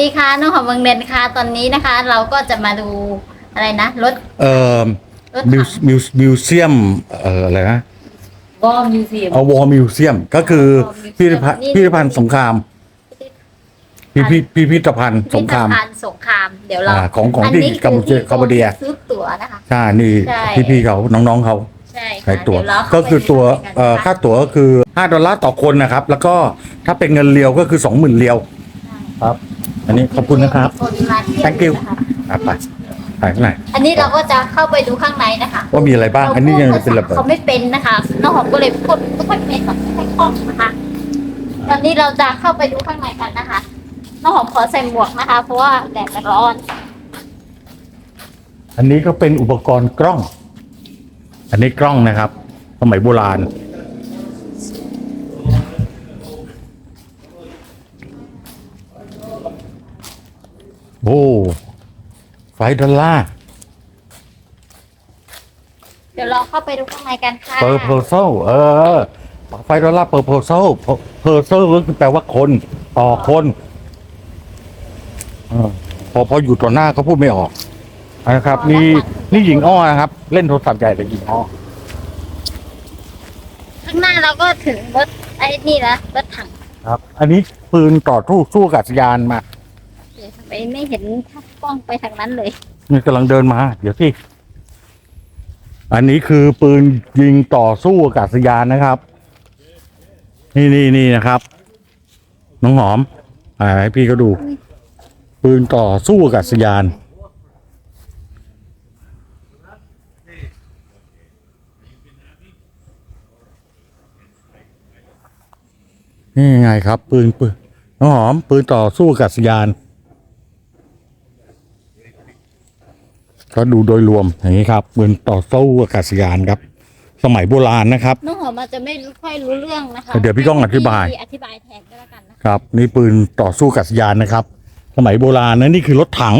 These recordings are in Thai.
ดีค่ะน้องหอมเมืองเดนค่ะตอนนี้นะคะ เราก็จะมาดูอะไรนะรถเอ่อรถมิวถังมิวมิวเซียมเอ่ออะไรนะวอร์มิวเซียม เอาวอร์มิวเซียมก็คือ War Museum พิพิธภัณฑ์นี่พิพิธภัณฑ์สงครามพิพิพิพิธภัณฑ์สงคราม พิพิธภัณฑ์สงคราม เดี๋ยวเราอ่าของของนที่นี้กัมพูชาคือกัมพูเดียซื้อตั๋วนะคะ ใช่นี่ใช่ พี่ๆเขาน้องๆเขาใช่ค่ะขายตั๋ว เดี๋ยเราก็คือตัวข้าไปเอ่อดูกันค่าตั๋วก็คือ 5 ดอลลาร์ต่อคนนะครับ แล้วก็ถ้าเป็นเงินเรียวก็คือ 20,000เรียวครับ อันนี้ขอบคุณนะครับมีคนมาเที่ยว thank you นะคะอะไปไปข้างในอันนี้เราก็จะเข้าไปดูข้างในนะคะว่ามีอะไรบ้าง อันนี้ยังเราเป็นพูดระภาษาเบิด เขาไม่เป็นนะคะน้องหอมก็เลยพูดไม่ค่อยเป็นแบบไม่คล่องนะคะตอนนี้เราจะเข้าไปดูข้างในกันนะคะน้องหอมขอใส่หมวกนะคะ เพราะว่าแดดมันร้อน อันนี้ก็เป็นอุปกรณ์กล้อง อันนี้กล้องนะครับ สมัยโบราณ โอ้ไฟดอลลาร์เดี๋ยวเราเข้าไปดูข้างในกันค่ะ เปอร์เพอร์โซเออ ไฟดอลลาร์เปอร์เพอร์โซเพอร์โซก็คือแปลว่าคน ต่อคนเออพอพออยู่ต่อหน้าเขาพูดไม่ออกนะครับ นี่นี่หญิงอ้อนะครับ เล่นโทรศัพท์ใหญ่เลยหญิงอ้อข้างหน้าเราก็ถึงรถไอ้นี่นะรถถังครับ อันนี้ปืนต่อสู้สู้อากาศยานมา เดี๋ยวทำไมไม่เห็นกล้องไปทางนั้นเลย นี่กำลังเดินมา เดี๋ยวสิอันนี้คือปืนยิงต่อสู้อากาศยานนะครับ นี่นี่นี่นะครับ น้องหอมอ่าให้พี่ก็ดู ปืนต่อสู้อากาศยาน นี่ไงครับ ปืนปืนน้องหอม ปืนต่อสู้อากาศยาน ก็ดูโดยรวมอย่างนี้ครับปืนต่อสู้อากาศยานครับ สมัยโบราณนะครับ น้องหอมอาจจะไม่ค่อยรู้เรื่องนะคะเดี๋ยวพี่ก้องอธิบายให้พี่อธิบายแทนก็แล้วกันนะคะครับ นี่ปืนต่อสู้อากาศยานนะครับ สมัยโบราณนะนี่คือรถถัง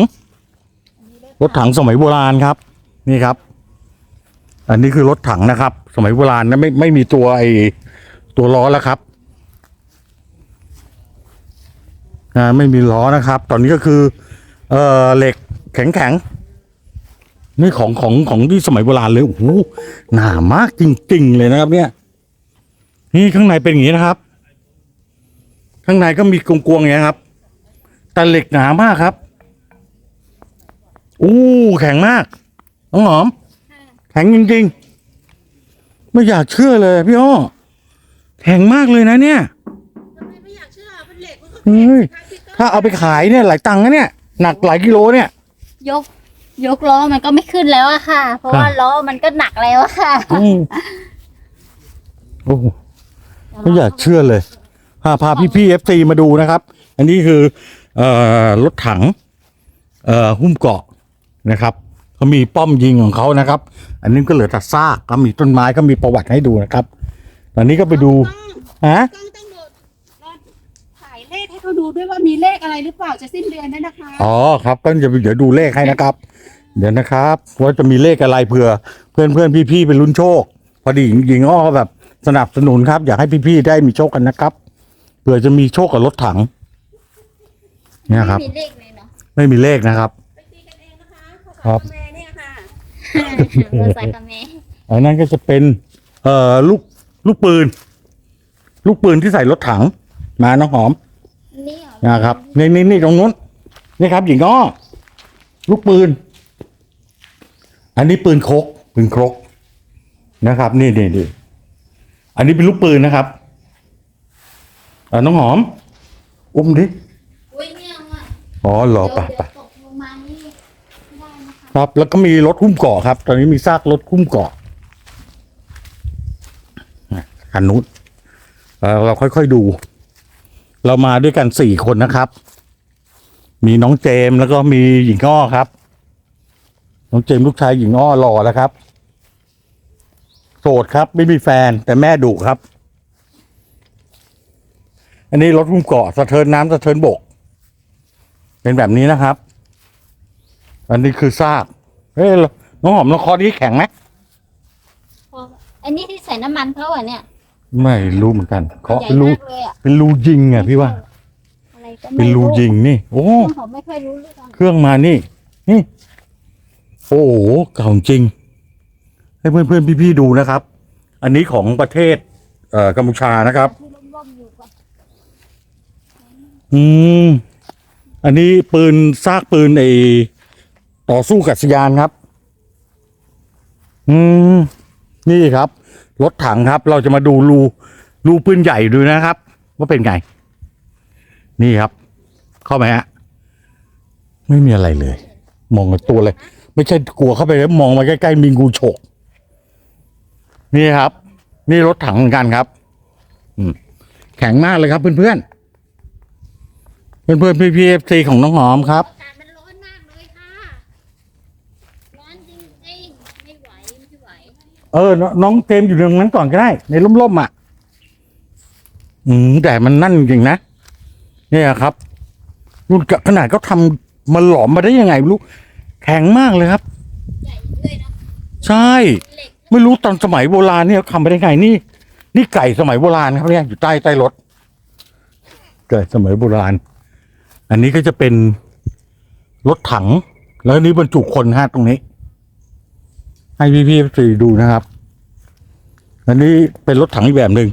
รถถังสมัยโบราณครับ นี่ครับ อันนี้คือรถถังนะครับ สมัยโบราณนะไม่ไม่มีตัวไอตัวล้อแล้วครับอ่าไม่มีล้อนะครับ ตอนนี้ก็คือ เอ่อเหล็กแข็งแข็งๆ นี่ของของของที่สมัยโบราณเลยโอ้โหหนามากจริงๆเลยนะครับ เนี่ย นี่ข้างในเป็นอย่างนี้นะครับ ข้างในก็มีกลวงๆอย่างนี้ยครับแต่เหล็กหนามากครับอู้แข็งมากน้องหอม แข็งจริงๆ ไม่อยากเชื่อเลยพี่อ้อแข็งมากเลยนะเนี่ยทำไมไม่อยากเชื่อเป็นเหล็กมันก็เฮ้ยแข็งสิคะถ้าเอาไปขายเนี่ยหลายตังค์นะเนี่ย หนักหลายกิโลเนี่ย ยก ยกล้อมันก็ไม่ขึ้นแล้วอะค่ะ เพราะว่าล้อมันก็หนักแล้วอะค่ะอืมโอ้โหไม่อยากเชื่อเลยพาพาพี่พี่เอฟซีมาดูนะครับ อันนี้คือเอ่อรถถังเอ่อหุ้มเกาะนะครับเขามีป้อมยิงของเขานะครับ อันนี้ก็เหลือแต่ซากก็มีต้นไม้ก็มีประวัติให้ดูนะครับ ตอนนี้ก็ไปดูฮะ ต้องต้องดูรอถ่ายเลขให้เขาดูด้วยว่ามีเลขอะไรหรือเปล่าจะสิ้นเดือนนั่นนะคะ อ๋อครับก็จะเดี๋ยวดูเลขให้นะครับ เดี๋ยวนะครับว่าจะมีเลขอะไรเผื่อ เพื่อนเพื่อนพี่พี่ๆเป็นลุ้นโชค พอดีหญิงหญิงอ้อแบบสนับสนุนครับ อยากให้พี่พี่ๆได้มีโชคกันนะครับเผื่อจะมีโชคกับรถถัง เนี่ยครับไม่มีเลขเลยเนาะไม่มีเลขนะครับ ไปตีกันเองนะคะภาษาครับแม่เนี่ยค่ะภาษากาเมอันนั้นก็จะเป็น เอ่อลูกลูกปืน ลูกปืนที่ใส่รถถัง มาน้องหอม นี่เหรอนะครับนี่นี่นี่ตรงนู้นนี่ครับหญิงอ้อลูกปืน อันนี้ปืนครกปืนครกนะครับ นี่นี่นี่อันนี้เป็นลูกปืนนะครับอ่าน้องหอม อุ้มดิอุ้ยเนี่ยว่ะอ๋อเหรอเดี๋ยวไปไปเดี๋ยวตกลงมานี่ไม่ได้นะคะครับ แล้วก็มีรถหุ้มเกาะครับ ตอนนี้มีซากรถหุ้มเกาะอะคันนู้นเอ่อเราค่อยๆดู เรามาด้วยกันสี่คนนะครับ มีน้องเจมแล้วก็มีหญิงอ้อครับ น้องเจมลูกชายหญิงอ้อหล่อแล้วครับ โสดครับไม่มีแฟนแต่แม่ดุครับ อันนี้รถหุ้มเกาะสะเทินน้ำสะเทินบก เป็นแบบนี้นะครับ อันนี้คือซากเฮ้ยน้องหอมน้องคอนี้แข็งไหมออันนี้ที่ใส่น้ำมันเขาอะเนี่ย ไม่รู้เหมือนกัน เคาะใหญ่เป็นรูมากเลยอะเป็นรูยิงอะพี่ว่า อะไรก็เป็ไม่นรูรู้ยิงนี่ โอ้น้องหอมไม่เคยรู้เรื่องเครื่องมานี่ นี่ โอ้โหเก่าจริง ให้เพื่อนเพื่อนๆพี่ๆดูนะครับ อันนี้ของประเทศ เอ่อกัมพูชานะครับ ที่ร่มๆอยู่ก่อนอืม อันนี้ปืนซากปืนไอต่อสู้กับสยานครับ อืม นี่ครับ รถถังครับ เราจะมาดูรูรูปืนใหญ่ดูนะครับ ว่าเป็นไง นี่ครับ เข้าไหมฮะไม่มีอะไรเลย มองตัวเลย ไม่ใช่กลัวเข้าไปแล้วมองมาใกล้ๆมีงูฉกนี่ครับ นี่รถถังเหมือนกันครับแข็งมากเลยครับเพื่อนๆเพื่อนๆพี่พีเอฟซีของน้องหอมครับ อากาศมันร้อนมากเลยค่ะ ร้อนจริงๆ ไม่ไหวไม่ไหว เออ น้องเจมส์อยู่ตรงนั้นก่อนก็ได้ ในร่มๆอะ อืมแต่มันนั่นจริงๆนะเนี่ยครับรุ่นกะขนาดเขาทำมันหลอมมาได้ยังไงไม่รู้แข็งมากเลยครับใหญ่ด้วยเนาะใช่เหล็กไม่รู้ตอนสมัยโบราณเนี่ยเขาทำไปได้ไงนี่ นี่ไก่สมัยโบราณครับเนี่ยอยู่ใต้ใต้รถไก่สมัยโบราณ อันนี้ก็จะเป็นรถถัง แล้วอันนี้บรรจุคนฮะตรงนี้ ให้พี่พี่สี่ดูนะครับ อันนี้เป็นรถถังอีกแบบหนึ่ง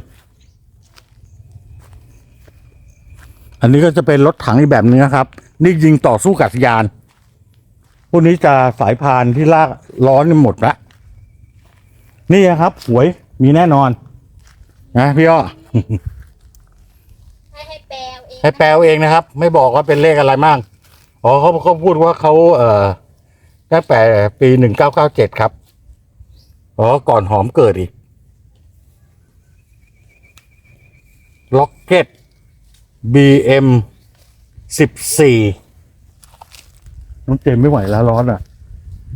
อันนี้ก็จะเป็นรถถังอีกแบบหนึงนะครับ นี่ยิงต่อสู้กับยาน พวกนี้จะสายพานที่ลากล้อนี่หมดละ นี่นะครับหวยมีแน่นอน นะพี่อ้อให้ให้แปลเอาเองให้แปลเอาเองนะครับ ไม่บอกว่าเป็นเลขอะไรมั่งอ๋อเขาเขาพูดว่าเขาเอ่อตั้งแต่ปีหนึ่งเก้าเก้าเจ็ดครับ อ๋อ ก่อนหอมเกิดอีก ล็อกเก็ต BM สิบสี่น้องเจมส์ไม่ไหวแล้วร้อนอะ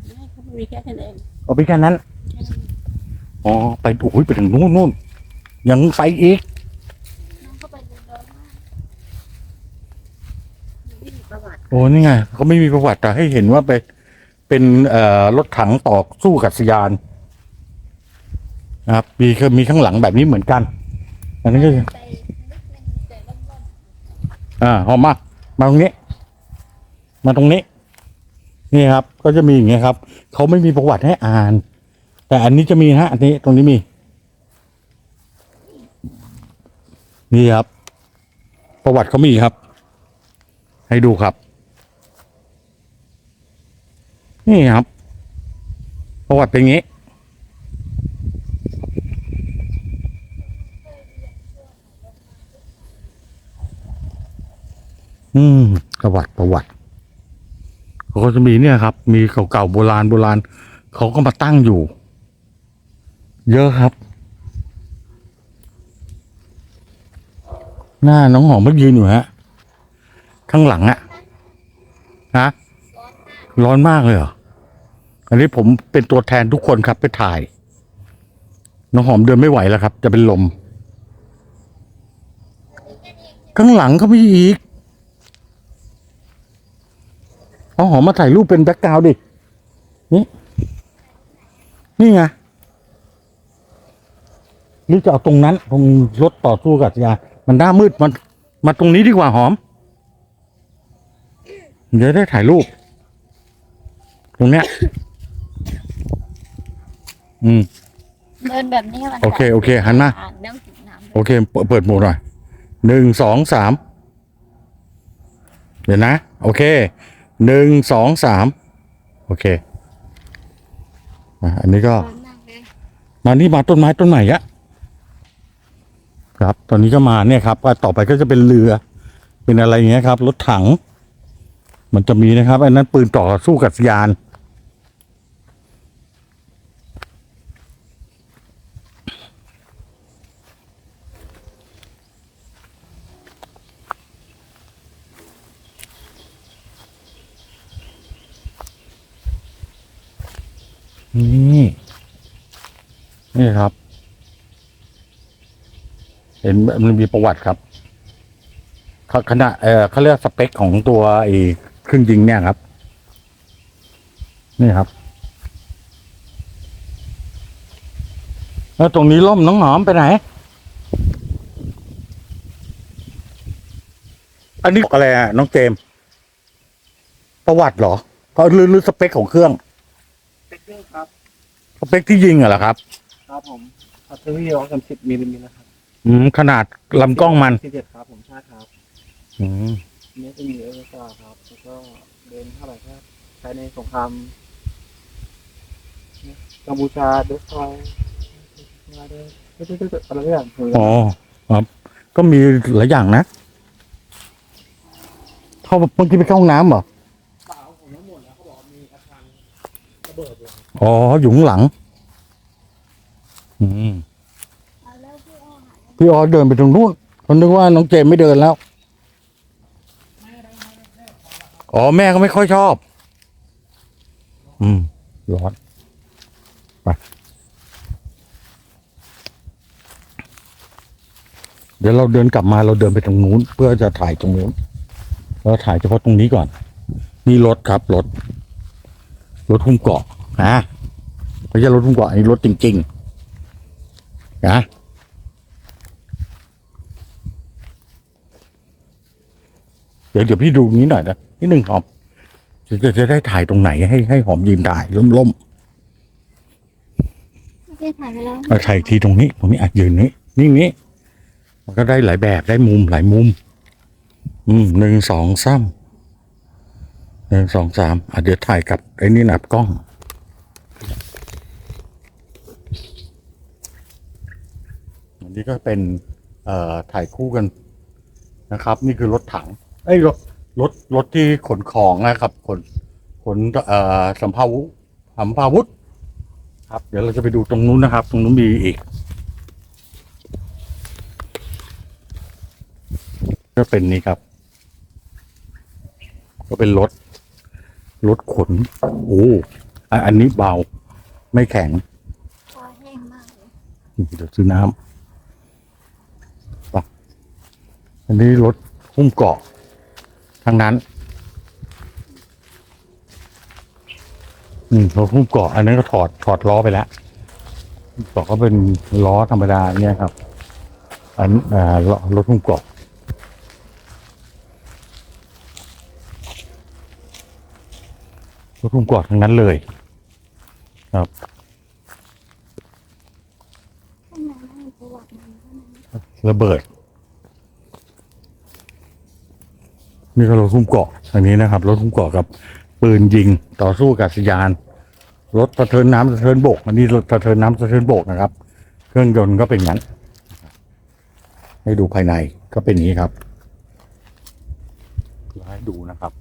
ไม่เขามีแค่นั้นเองเอาไปแค่นั้น อ๋อ ไปโอ้ยไปถึงนู่นนู่นยังไปอีกน้องเข้าไปดูเดินมากไม่มีประวัติโอ้นี่ไงเขาไม่มีประวัติแต่ให้เห็นว่าเป็นเป็นเอ่อรถถังต่อสู้กับสยาน นะครับมีคือมีข้างหลังแบบนี้เหมือนกัน อันนี้ก็อ่าหอมมากมาตรงนี้ มาตรงนี้ นี่ครับ ก็จะมีอย่างเงี้ยครับเขาไม่มีประวัติให้อ่าน แต่อันนี้จะมีฮะอันนี้ตรงนี้มี นี่ครับ ประวัติเขามีครับ ให้ดูครับ นี่ครับ ประวัติเป็นอย่างนี้ อืมประวัติประวัติเขาก็จะมีเนี่ยครับ มีเก่าๆโบราณโบราณเขาก็มาตั้งอยู่ เยอะครับ หน้าน้องหอมมายืนอยู่ฮะข้างหลังอะฮะร้อนมากเลยเหรออันนี้ผมเป็นตัวแทนทุกคนครับไปถ่าย น้องหอมเดินไม่ไหวแล้วครับ จะเป็นลม ข้างหลังเขามีอีก เอาหอมมาถ่ายรูปเป็นแบ็กกราวด์ดิ นี่ นี่ไงหรือจะเอาตรงนั้น ตรงรถต่อสู้กับยานมันหน้ามืดมัน มาตรงนี้ดีกว่าหอม เดี๋ยวได้ถ่ายรูป ตรงเนี้ย อืมๆเดินแบบนี้มันโอเค โอเค หันมา อ่านเรื่องถึงน้ำโอเค เปิดเปิดโหมดหน่อย หนึ่ง สอง สาม เดี๋ยวนะ โอเค หนึ่งสองสามโอเคอันนี้ก็ร้อนมานี่มาต้นไม้ต้นใหม่อะครับ ตอนนี้ก็มาเนี่ยครับต่อไปก็จะเป็นเรือ เป็นอะไรอย่างเงี้ยครับ รถถัง มันจะมีนะครับอันนั้นปืนต่อสู้กับยาน นี่ นี่ครับ เห็นมันมีประวัติครับเขาขนาดเออเขาเรียกสเปคของตัวไอ้เครื่องยิงเนี่ยครับ นี่ครับ แล้วตรงนี้ล่มน้องหอมไปไหน อันนี้อะไรอะน้องเจม ประวัติเหรอเขาลือลือสเปคของเครื่อง เป็นเครื่องครับ สเปคที่ยิงอะเหรอครับ ครับผมอัตราที่ร้อยสามสิบมิลลิเมตรนะครับอืมขนาดลำกล้องมัน สิบเจ็ดครับผมใช่ครับอืมเมตรมีเอเมริกาครับแล้วก็เดินเท่าไหร่ครับใช้ในสงครามกัมพูชาเดสทอยมาเดนอะไรอย่างเงี้ยอ๋อครับก็มีหลายอย่างนะเขาเมื่อกี้ไปเข้าห้องน้ำเหรอ อ๋ออยู่ข้างหลัง อืมเอพี่ออหาพี่ออสเดินไปตรงนู้นคนนึกว่าน้องเจมไม่เดินแล้ว อ๋อแม่ก็ไม่ค่อยชอบ อืมร้อนไปเดี๋ยวเราเดินกลับมาเราเดินไปตรงนู้น เพื่อจะถ่ายตรงนู้นเราถ่ายเฉพาะตรงนี้ก่อน นี่รถครับรถ รถหุ้มเกาะ นะไม่ใช่รถหุ้มเกาะอันนี้รถจริงๆนะเดี๋ยวเดี๋ยวพี่ดูนี้หน่อยนะนิดหนึ่งหอมจะจะจะได้ถ่ายตรงไหนให้ให้หอมยืนถ่ายล้มล้มไม่ได้ถ่ายไปแล้วๆเอาถ่ายอีกทีตรงนี้ตรงนี้อาจยืนนี้นี่นี้มันก็ได้หลายแบบได้มุมหลายมุม อืมหนึ่งสองสามหนึ่งสองสามอะเดี๋ยวถ่ายกับไอ้นี่นับกล้อง อันนี้ก็เป็นเอ่อถ่ายคู่กันนะครับ นี่คือรถถังไอ้ยรถรถรถที่ขนของนะครับ ขนขนเอ่อสัมภาวุสัมภาวุธครับ เดี๋ยวเราจะไปดูตรงนู้นนะครับ ตรงนู้นมีอีกก็เป็นนี่ครับ ก็เป็นรถรถขน โอ้ อะอันนี้เบาไม่แข็งคอแห้งมากเลยเดี๋ยวซื้อน้ำไปอันนี้รถหุ้มเกาะทั้งนั้นอืมรถหุ้มเกาะ อันนั้นก็ถอดถอดล้อไปแล้วเกาะก็เป็นล้อธรรมดาเนี่ยครับ อันอ่ารถหุ้มเกาะรถหุ้มเกาะทั้งนั้นเลย ครับระเบิด นี่ก็รถหุ้มเกาะอันนี้นะครับ รถหุ้มเกาะกับ ปืนยิงต่อสู้กับสยาน รถสะเทินน้ำสะเทินบก อันนี้รถสะเทินน้ำสะเทินบกนะครับ เครื่องยนต์ก็เป็นอย่างนั้น ให้ดูภายในก็เป็นอย่างนี้ครับให้ดูนะครับ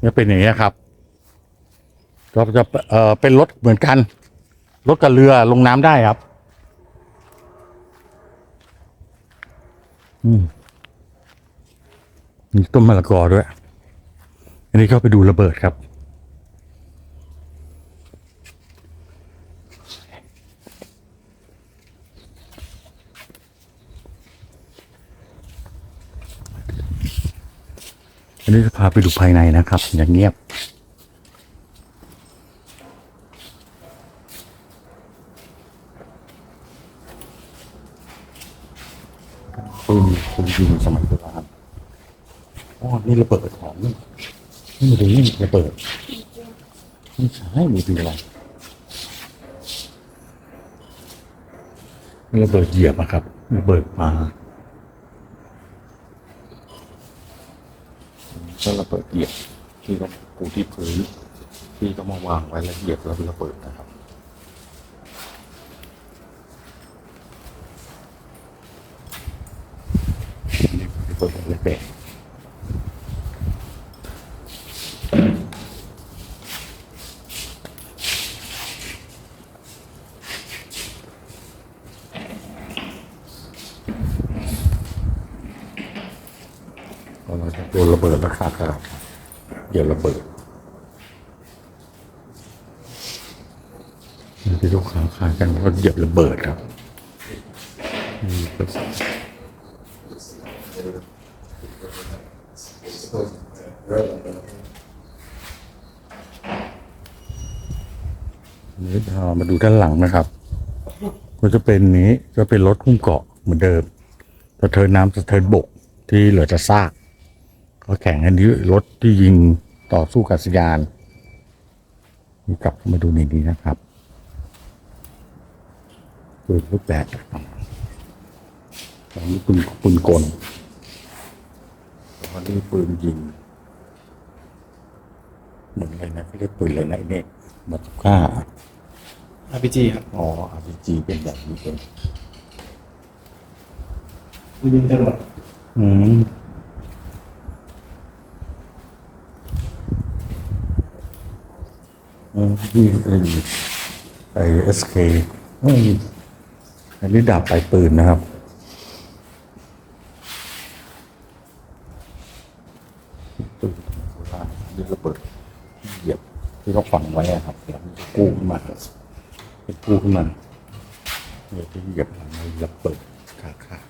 เนี่ยเป็นอย่างนี้ครับ ก็จะเอ่อเป็นรถเหมือนกันรถกับเรือลงน้ำได้ครับ อืมมีต้นมะละกอด้วย อันนี้เข้าไปดูระเบิดครับ อันนี้จะพาไปดูภายในนะครับ อย่างเงียบ ปืน ปืนยิงสมัยโบราณอ๋อนี่ระเบิดของนี่นี่มันดูนี่ระเบิดไม่ใช่มันเป็นอะไรนี่ระเบิดเหยียบอะครับระเบิดมาก็ระเบิดเหยียบที่เขาปูที่พื้นที่เขามาวางไว้แล้วเหยียบแล้วระเบิดนะครับ นี่ระเระเราจะโดนระเบิดราคาขาดเดี๋ยวระเบิดที่ลูกค้าขายกันก็เหยียบระเบิดครับอืมครับนี่พามา ดูด้านหลังนะครับก็จะเป็นนี้ก็เป็นรถหุ้มเกาะเหมือนเดิมสะเทินน้ำสะเทินบกที่เหลือจะซากก็แข่งอันนี้รถที่ยิงต่อสู้กับสยานนี่กลับมาดูในนี้นะครับปืนลูกแบดอันนี้ปืนปืนกลอันนี้ปืนยิงเหมือนอะไรนะเขาเรียกปืนอะไรนะไอ้เนี่ยบัตรก้า RPG ครับอ๋อ RPG เป็นแบบนี้เองยิงจรวดอืมอืมนี่ไอ้ไอ้ SK อืมอันนี้ดาบปลายปืนนะครับปืนโบราณนี่ระเบิดเหยียบที่เขาฝังไว้อะครับแล้วมันจะกู้ขึ้นมา เป็นกู้ขึ้นมาเนี่ยที่เหยียบมันระเบิดขาขาด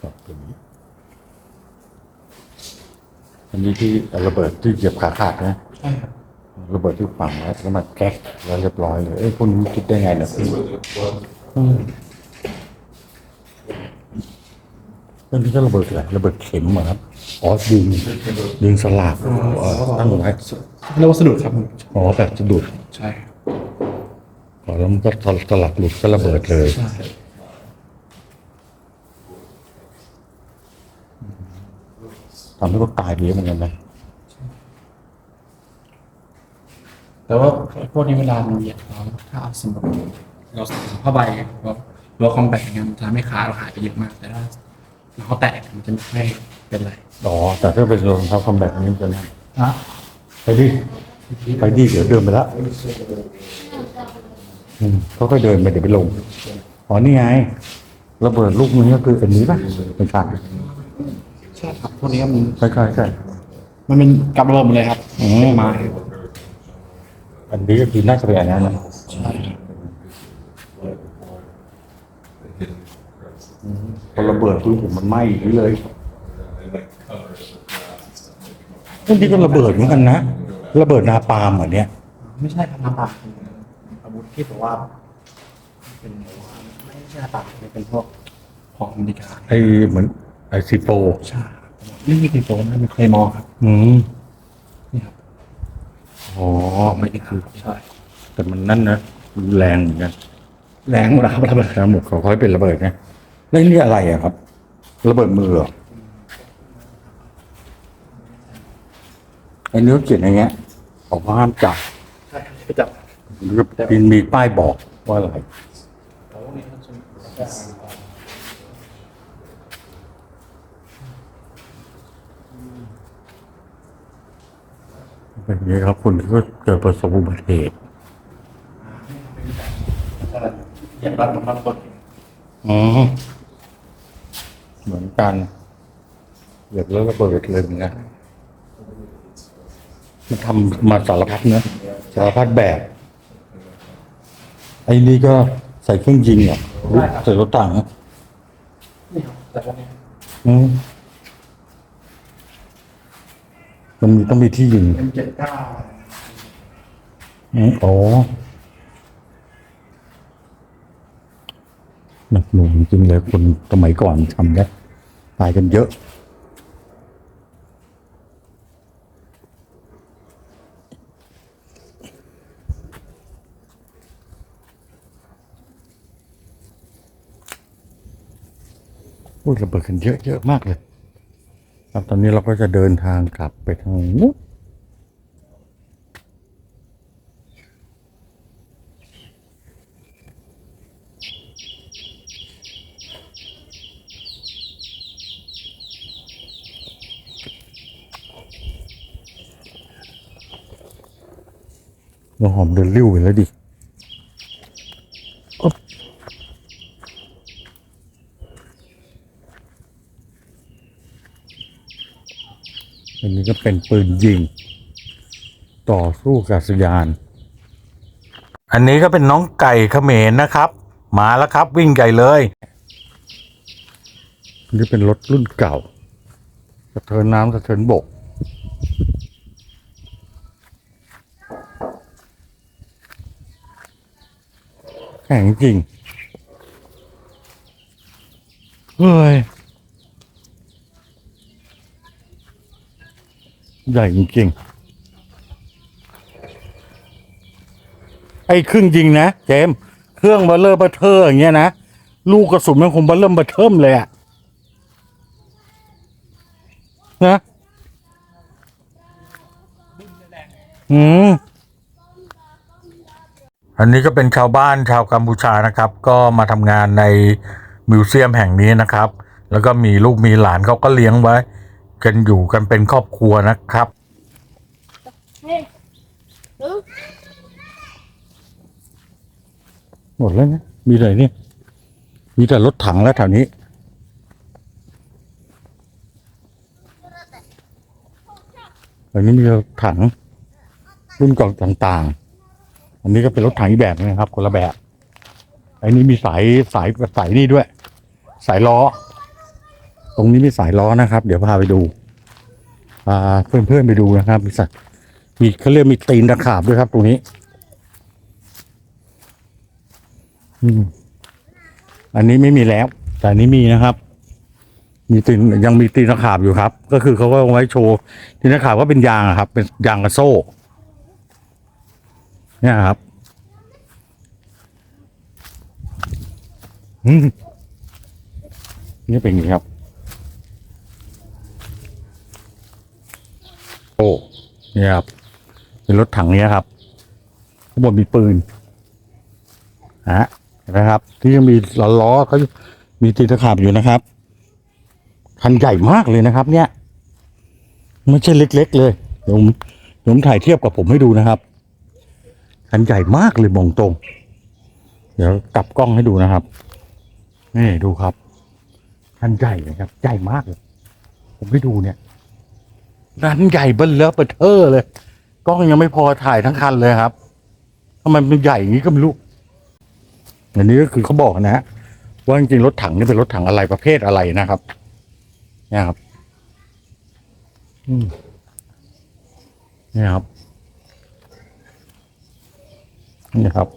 ครับตัวนี้อันนี้ที่ระเบิดที่เหยียบขาขาดนะใช่ครับระเบิดที่ฝังไว้แล้วมันแก๊กแล้วเรียบร้อยเลยเอ้ยคุณคิดได้ไงเนี่ยพี่อืมเรื่องที่จะระเบิดอะไรระเบิดเข็มเหรอครับ อ๋อดึงดึงสลากเอ่อตั้งไว้เรียกว่าสะดุดครับอ๋อแบบสะดุดใช่ครับอ๋อแล้วมันก็สลักหลุดก็ระเบิดเลย ใช่ทำให้เขาตายไปเยอะเหมือนกันนะแต่ว่าพวกนี้เวลาเราเหยียบเราถ้าเอาสมมติเราใส่ผ้าใบเราเราคอมแบกอย่างเงี้ยมันจะทำให้ขาเราหายไปเยอะมากแต่ถ้า เราแตกมันจะไม่ค่อยเป็นไรอ๋อ แต่ถ้าเป็นรองเท้าคอมแบทนี้จะนะฮะไปดิ ไปดิเดี๋ยวเดินไปแล้วอืมเขาก็เดินไปเดี๋ยวไปลง อ๋อ นี่ไง ระเบิดลูกนี้ก็คืออันนี้ป่ะไม่ใช่ใช่ครับพวกนี้มันใช่ใช่ใช่มันเป็นกับระเบิดหมดเลยครับอืมไม้อันนี้ก็คือน่าจะเป็นอันนั้นนะ ใช่ครับ พอระเบิดคือผมมันไหม้อย่างนี้เลยนี่ก็ระเบิดเหมือนกันนะระเบิดนาปาล์มเหมือนเนี้ยไม่ใช่พันธบัตรอาวุธที่แบบว่า เป็นไม่ใช่ปากเป็นพวกของอเมริกาไอเหมือนไอซีโฟใช่ครับนี่คือโฟนนั่นเป็นเคลมอร์ครับ อืมนี่ครับอ๋อไม่ได้คือใช่ แต่มันนั่นนะแรงเหมือนกันแรงหมดนะครับระเบิด ทั้งหมดเขาค่อยเป็นระเบิดไง แล้วนี่อะไรอะครับ ระเบิดมือเหรออันนี้เขาเขียนอย่างเงี้ยบอกว่าห้ามจับใช่ไปจับหรือมีมีป้ายบอกว่าอะไร เป็นอย่างนี้ครับ คุณก็เกิดประสบอุบัติเหตุเหยียบรัดมันระเบิดอืม เหมือนกันเหยียบแล้วระเบิดเลยเหมือนกันมันทำมาสารพัดเนอะสารพัดแบบ ไอ้นี่ก็ใส่เครื่องยิงอะใส่รถถังนี่ครับแต่พวกนี้อืมมันมีต้องมีที่ยิงเป็นเจ็ดเก้าอืมอ๋ หนักหน่วงจริงเลยคนสมัยก่อนทำได้ตายกันเยอะอุ้ยระเบิดกันเยอะเยอะมากเลยครับตอนนี้เราก็จะเดินทางกลับไปทางนู้น เราหอมเดินริ้วไปแล้วดิอ๊บอันนี้ก็เป็นปืนยิง ต่อสู้กับสยาน อันนี้ก็เป็นน้องไก่เขมรนะครับ มาแล้วครับวิ่งใหญ่เลยอันนี้เป็นรถรุ่นเก่าสะเทินน้ำสะเทินบก อ แข็งจริง เฮ้ย ใหญ่จริงๆไอ้เครื่องยิงนะเจมส์เครื่องเบลเลอร์เบอร์เทอร์อย่างเงี้ยนะ ลูกกระสุนมันคงเบลเริ่มเบอร์เทิมเลยอะนะ อืม อันนี้ก็เป็นชาวบ้านชาวกัมพูชานะครับ ก็มาทำงานในมิวเซียมแห่งนี้นะครับ แล้วก็มีลูกมีหลานเขาก็เลี้ยงไว้ กันอยู่กันเป็นครอบครัวนะครับหมดแล้วนะมีอะไรเนี่ย มีแต่รถถังแล้วแถวนี้ อันนี้มีรถถังรุ่นก่าต่างๆ อันนี้ก็เป็นรถถังอีกแบบนึงนะครับ คนละแบบอันนี้มีสายสายสายนี่ด้วย สายล้อ ตรงนี้มีสายล้อนะครับ เดี๋ยวพาไปดูพาเพื่อนๆไปดูนะครับมีสัตว์มีเขาเรียกมีตีนตะขาบด้วยครับ ตรงนี้อันนี้ไม่มีแล้ว แต่อันนี้มีนะครับ มีตีนยังมีตีนตะขาบอยู่ครับ ก็คือเขาก็เอาไว้โชว์ตีนตะขาบก็เป็นยางครับ เป็นยางกระโซ่ เนี่ยครับอืมนี่เป็นอย่างนี้ครับ โอ้เนี่ยครับ เป็นรถถังเนี้ยครับข้างบนมีปืนฮะเห็นะครับ ที่ยังมีล้อล้อเขามีตีนตะขาบอยู่นะครับคันใหญ่มากเลยนะครับ เนี่ยไม่ใช่เล็ก ๆ เลยเดี๋ยวผมเดี๋ยวผมถ่ายเทียบกับผมให้ดูนะครับ คันใหญ่มากเลยมองตรง เดี๋ยวกลับกล้องให้ดูนะครับ นี่ดูครับ คันใหญ่นะครับ ใหญ่มากเลย ผมให้ดูเนี่ยร้นใหญ่เบิ้ลเลอะเบอร์เทอร์เลย กล้องยังไม่พอถ่ายทั้งคันเลยครับทำไมมันใหญ่อย่างนี้ก็ไม่รู้อันนี้ก็คือเขาบอกนะฮะว่าจริงๆรถถังนี่เป็นรถถังอะไรประเภทอะไรนะครับเนี่ยครับ อืมเนี่ยครับ นี่ครับ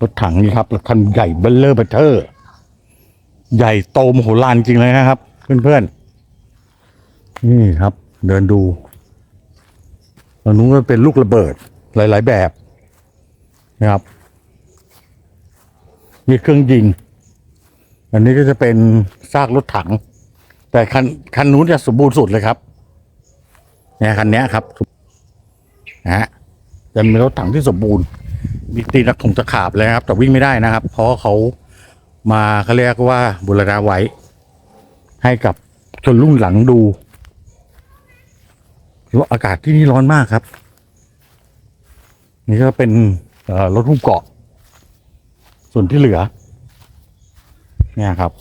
รถถังนี่ครับรถคันใหญ่เบลเลอร์เบเทอร์ ใหญ่โตมโหฬารจริงเลยนะครับ เพื่อนๆ นี่ครับ เดินดูตรงนู้นก็เป็นลูกระเบิด หลาย ๆ แบบนะครับ มีเครื่องยิง อันนี้ก็จะเป็นซากรถถัง แต่คันคันนู้นจะสมบูรณ์สุดเลยครับเนี่ยคันนี้ครับนะฮะจะมีรถถังที่สมบูรณ์ มีตีนักถงตะขาบเลยครับ แต่วิ่งไม่ได้นะครับ เพราะเขามาเขาเรียกว่าบูรณาไว้ ให้กับชนรุ่นหลังดูว่าอากาศที่นี่ร้อนมากครับ นี่ก็เป็นรถหุ้มเกาะ ส่วนที่เหลือ เนี่ยครับ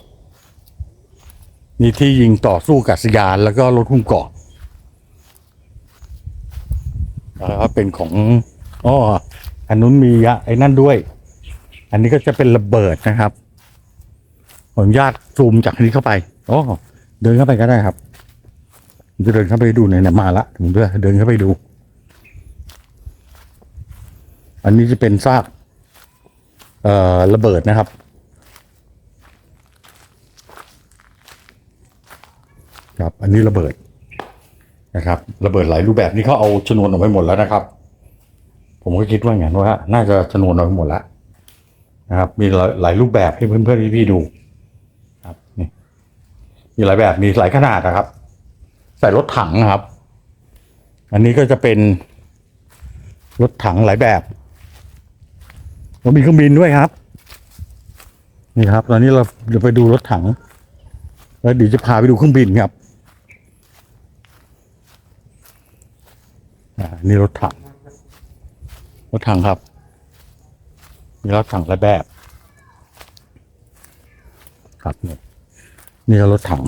มีที่ยิงต่อสู้กับสยานแล้วก็รถหุ้มเกาะแล้วก็เป็นของอ้อ อันนู้นมียะไอ้นั่นด้วย อันนี้ก็จะเป็นระเบิดนะครับขออนุญาตซูมจากอันนี้เข้าไปอ๋อเดินเข้าไปก็ได้ครับจะเดินเข้าไปดูไหนๆมาละผมจะเดินเข้าไปดู อันนี้จะเป็นซากเอ่อระเบิดนะครับ ครับ อันนี้ระเบิดนะครับ ระเบิดหลายรูปแบบนี่เขาเอาชนวนออกไปหมดแล้วนะครับ ผมก็คิดว่าอย่างนั้นว่า น่าจะชนวนออกไปหมดแล้วนะครับ มีหลายรูปแบบให้เพื่อนๆพี่ๆดูครับนี่มีหลายแบบมีหลายขนาดนะครับ ใส่รถถังนะครับ อันนี้ก็จะเป็นรถถังหลายแบบแล้วมีเครื่องบินด้วยครับ นี่ครับ ตอนนี้เราเดี๋ยวไปดูรถถัง แล้วเดี๋ยวจะพาไปดูเครื่องบินครับอ่านี่รถถัง รถถังครับมีรถถังหลายแบบ ครับนี่นี่รถถัง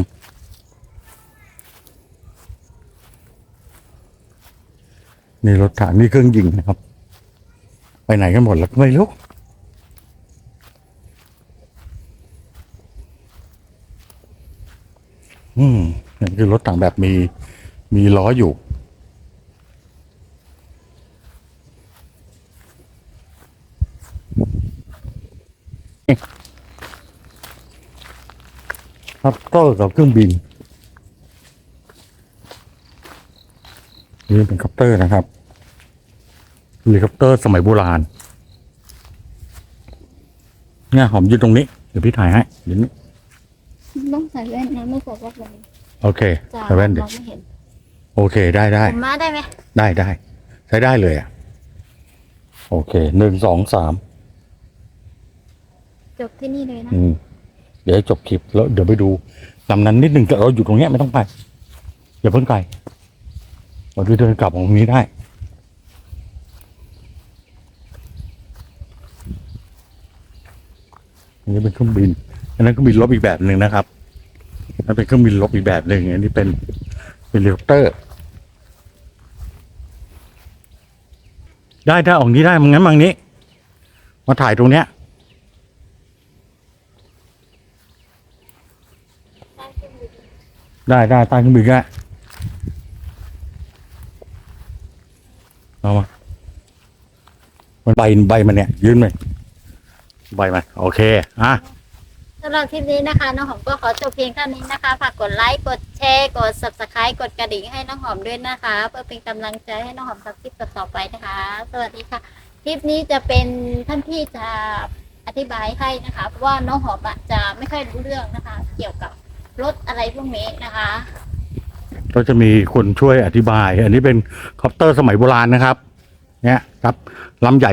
นี่รถถังนี่เครื่องยิงนะครับ ไปไหนกันหมดแล้วก็ไม่รู้อืมนี่คือรถถังแบบมีมีล้ออยู่ ครับก็กับเครื่องบินนี่เป็นคอปเตอร์นะครับเฮลิคอปเตอร์สมัยโบราณเนี่ยหอมยืนตรงนี้ เดี๋ยวพี่ถ่ายให้เดี๋ยวนี้ต้องใส่แว่นนะไม่ใส่แว่าเลโอเคใส่แว่นเดี๋ยวโอเคได้ได้ผมมาได้ไหมได้ได้ใช้ได้เลยอะ โอเคหนึ่งสองสาม จบที่นี่เลยนะอืมเดี๋ยวให้จบคลิปแล้วเดี๋ยวไปดูลำนั้นนิดหนึ่งแต่เราอยู่ตรงเนี้ยไม่ต้องไปอย่าเพิ่งไกลเราจะเดินกลับของตรงนี้ได้ อันนี้เป็นเครื่องบิน อันนั้นเครื่องบินลบอีกแบบหนึ่งนะครับนั่นเป็นเครื่องบินลบอีกแบบหนึ่งอันนี้เป็นเป็นเฮลิคอปเตอร์ ได้ได้ออกนี้ได้มังั้นมังนี้ มาถ่ายตรงเนี้ย ได้ได้ใต้เครื่องบินก็ได้เอามา มันใบใบมันเนี่ย ยืนไปใบมันโอเค อะสำหรับคลิปนี้นะคะ น้องหอมก็ขอจบเพียงเท่านี้นะคะฝากกดไลค์กดแชร์กด subscribe กดกระดิ่งให้น้องหอมด้วยนะคะ เพื่อเป็นกำลังใจให้น้องหอมทำคลิปต่อไปนะคะ สวัสดีค่ะ คลิปนี้จะเป็นท่านที่จะอธิบายให้นะคะเพราะว่าน้องหอมอะจะไม่ค่อยรู้เรื่องนะคะ เกี่ยวกับ รถอะไรพวกนี้นะคะ ก็จะมีคนช่วยอธิบาย อันนี้เป็นคอปเตอร์สมัยโบราณนะครับ เนี่ยครับลำใหญ่